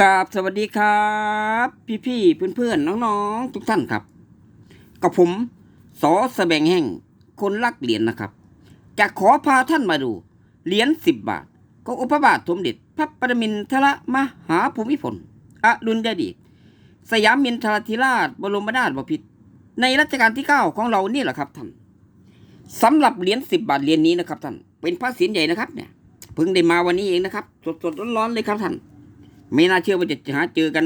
กราบสวัสดีครับ พี่พี่เพื่อนเพื่อนๆน้องๆ ทุกท่านครับ กับผมสอสแบงแห่งคนรักเหรียญนะครับ จะขอพาท่านมาดู เหรียญสิบบาทของอุปบาทสมเด็จพระปรมินทรมหาภูมิพลอดุลยเดชสยามมินทรธิราชบรมนาถบพิตรในรัชกาลที่เก้าของเรานี่แหละครับท่านสำหรับเหรียญสิบบาทเหรียญนี้นะครับท่านเป็นพระเศียรใหญ่นะครับเนี่ยเพิ่งได้มาวันนี้เองนะครับสดๆร้อนๆเลยครับท่าน ไม่น่าเชื่อว่าจะหาเจอกัน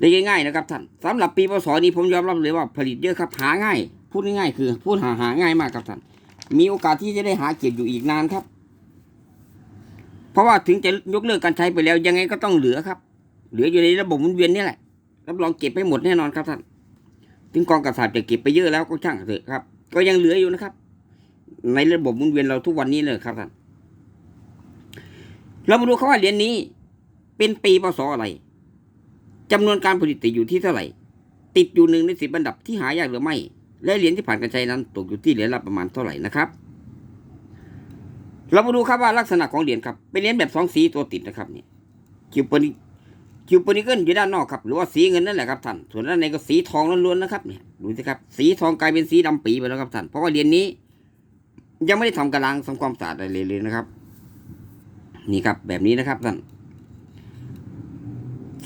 ได้ง่ายๆนะครับท่านสำหรับปีพศนี้ผมยอมรับเลยว่าผลิตเยอะครับหาง่าย พูดง่ายๆคือพูดหาหาง่ายมากครับท่านมีโอกาสที่จะได้หาเก็บอยู่อีกนานครับ เพราะว่าถึงจะยกเลิกการใช้ไปแล้วยังไงก็ต้องเหลือครับ เหลืออยู่ในระบบหมุนเวียนนี่แหละรับรองเก็บไปหมดแน่นอนครับท่านถึงกองกระสาบจะเก็บไปเยอะแล้วก็ช่างเถอะครับ ก็ยังเหลืออยู่นะครับ ในระบบหมุนเวียนเราทุกวันนี้เลยครับท่าน เรามาดูเขาว่าเหรียญนี้ เป็นปีพศอะไรจำนวนการผลิตติดอยู่ที่เท่าไหร่ ติดอยู่หนึ่งในสิบอันดับที่หายากหรือไม่ และเหรียญที่ผ่านการใช้นั้นตกอยู่ที่เหรียญละประมาณเท่าไหร่นะครับ เรามาดูครับว่าลักษณะของเหรียญครับ เป็นเหรียญแบบสองสีตัวติดนะครับเนี่ยคิวปนิคิวปนิเกิลอยู่ด้านนอกครับ หรือว่าสีเงินนั่นแหละครับท่าน ส่วนด้านในก็สีทองล้วนๆนะครับเนี่ย ดูสิครับ สีทองกลายเป็นสีดำปีไปแล้วครับท่าน เพราะว่าเหรียญนี้ ยังไม่ได้ทำกระลังทำความสะอาดอะไรเลยเลยนะครับ นี่ครับแบบนี้นะครับท่าน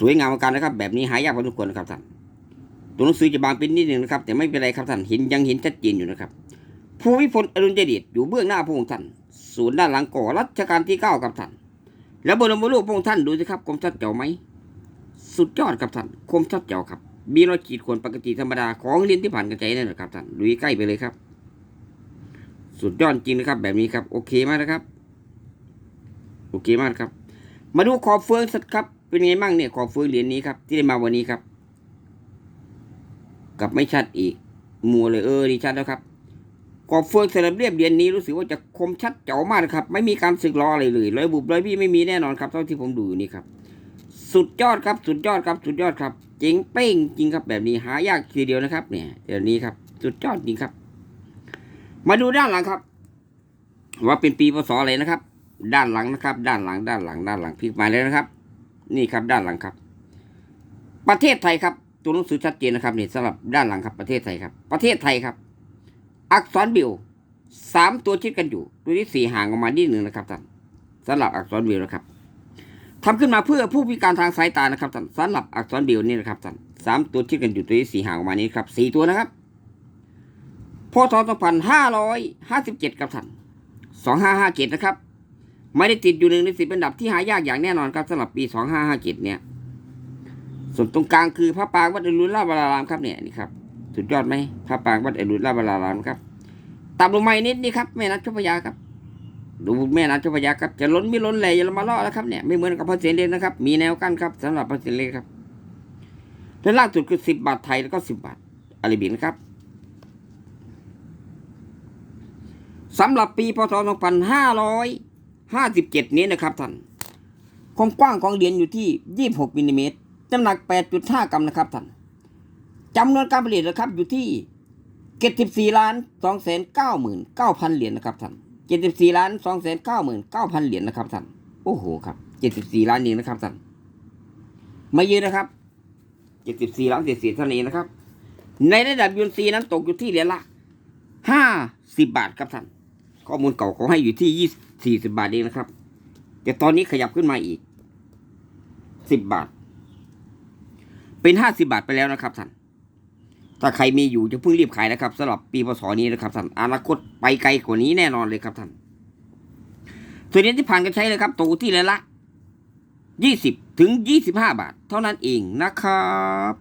สวยงามมือนกันนะครับ แบบนี้หายากพอทุกคนนะครับท่านตัวหนังสือจะบางเป็นนิดหนึ่งนะครับ แต่ไม่เป็นไรครับท่านเห็นยังเห็นชัดเจนอยู่นะครับภูมิพลอดุลยเดชอยู่เบื้องหน้าพระองค์ท่านศูนย์ด้านหลังก่อรัชกาลที่เก้าครับท่านแล้วบรมรูปพระองค์ท่านดูสิครับคมชัดเจ๋วไหมสุดยอดครับท่านคมชัดเจ๋วครับ มีรอยขีดข่วนปกติธรรมดาของเรียนที่ผ่านกันใจนั่นแหละครับท่านดูใกล้ไปเลยครับ สุดยอดจริงนะครับ แบบนี้ครับ โอเคมากนะครับ โอเคมากครับ มาดูขอบเฟืองสักครับ เป็นไงบ้างเนี่ยขอบเฟืองเหรียญนี้ครับ ที่ได้มาวันนี้ครับ กับไม่ชัดอีก มัวเลยเออดีชัดแล้วครับ ขอบเฟืองสลับเรียบเหรียญนี้รู้สึกว่าจะคมชัดเจ๋อมากครับ ไม่มีการสึกล้ออะไรเลยรอยบุบรอยบี้ไม่มีแน่นอนครับเท่าที่ผมดูอยู่นี่ครับ สุดยอดครับ สุดยอดครับ สุดยอดครับเจ๋งเป้งจริงครับแบบนี้หายากทีเดียวนะครับ เนี่ยเดี๋ยวนี้ครับ สุดยอดจริงครับ มาดูด้านหลังครับ ว่าเป็นปีพศอะไรนะครับ ด้านหลังนะครับ ด้านหลัง ด้านหลัง ด้านหลังพลิกมาเลยนะครับ นี่ครับด้านหลังครับ ประเทศไทยครับ ตัวหนังสือชัดเจนนะครับนี่สำหรับด้านหลังครับประเทศไทยครับ ประเทศไทยครับ อักษรบิวสามตัวชิดกันอยู่ ตัวที่สี่ห่างออกมานิดหนึ่งนะครับท่านสำหรับอักษรบิวนะครับทำขึ้นมาเพื่อผู้พิการทางสายตานะครับท่านสำหรับอักษรบิวนี่นะครับท่านสามตัวชิดกันอยู่ตัวที่สี่ห่างออกมานี้ครับสี่ตัวนะครับพศ2557 ครับท่าน2557 นะครับ ไม่ได้ติดอยู่หนึ่งในสิบอันดับที่หายากอย่างแน่นอนครับสำหรับปี2557เนี่ย ส่วนตรงกลางคือพระปรางวัดอรุณราชวรารามครับเนี่ยนี่ครับสุดยอดไหมพระปรางวัดอรุณราชวรารามครับต่ำลงมาอีกนิดนี่ครับแม่น้ำเจ้าพระยาครับ ดูแม่น้ำเจ้าพระยาครับจะล้นไม่ล้นแหล่อย่ามาล่อแล้วครับเนี่ยไม่เหมือนกับพระเศียรเลยนะครับ มีแนวกั้นครับสำหรับพระเศียรเลยครับและล่างสุดคือสิบบาทไทยแล้วก็สิบบาทอาราบินครับสำหรับปีพศ 2557นี้นะครับท่านความกว้างของเหรียญอยู่ที่26มิลลิเมตรน้ำหนัก8.5กรัมนะครับท่านจำนวนการผลิตนะครับอยู่ที่74ล้าน299,000เก้าหมื่นเก้าพันเหรียญนะครับท่าน74ล้าน299,000เก้าหมื่นเก้าพันเหรียญนะครับท่านโอ้โหครับ74ล้านเองนะครับท่านไม่เยอะนะครับ74ล้านเศษๆเท่านี้นะครับ ในระดับยูนซีนั้นตกอยู่ที่เหรียญละ50บาทครับท่าน ข้อมูลเก่าเขาให้อยู่ที่ยี่สี่สิบาทเองนะครับ แต่ตอนนี้ขยับขึ้นมาอีกสิบบาท เป็นห้าสิบาทไปแล้วนะครับท่านถ้าใครมีอยู่จะเพิ่งรีบขายนะครับสำหรับปีพศนี้นะครับท่านอนาคตไปไกลกว่านี้แน่นอนเลยครับท่านส่วนนี้ที่ผ่านกันใช้เลยครับตกที่ลยละยี่สิบถึงยี่สิบห้าบาท เท่านั้นเองนะครับ